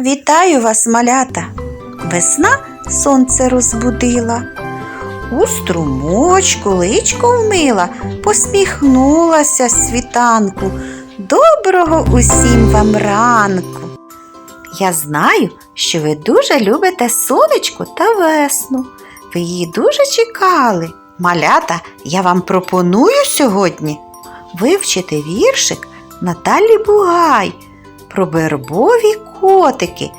Вітаю вас, малята! Весна сонце розбудила. У струмочку личко вмила, посміхнулася світанку. Доброго усім вам ранку. Я знаю, що ви дуже любите сонечко та весну. Ви її дуже чекали. Малята, я вам пропоную сьогодні вивчити віршик Наталі Бугай про вербові котики,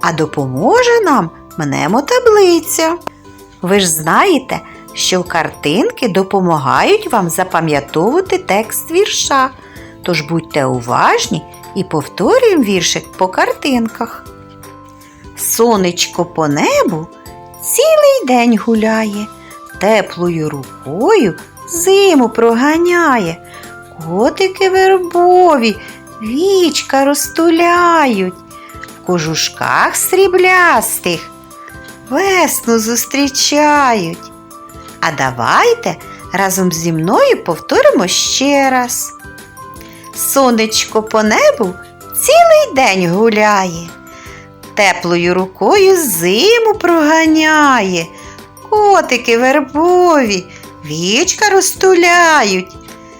а допоможе нам мнемотаблиця. Ви ж знаєте, що картинки допомагають вам запам'ятовувати текст вірша. Тож будьте уважні і повторюємо віршик по картинках. Сонечко по небу цілий день гуляє, теплою рукою зиму проганяє. Котики вербові вічка розтуляють, в кожушках сріблястих весну зустрічають. А давайте разом зі мною повторимо ще раз. Сонечко по небу цілий день гуляє, теплою рукою зиму проганяє, котики вербові вічка розтуляють,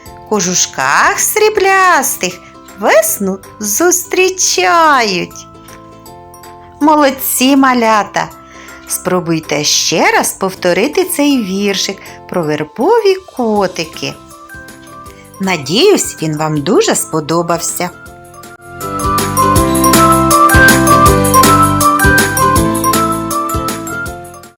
в кожушках сріблястих весну зустрічають. Молодці малята! Спробуйте ще раз повторити цей віршик про вербові котики. Надіюсь, він вам дуже сподобався.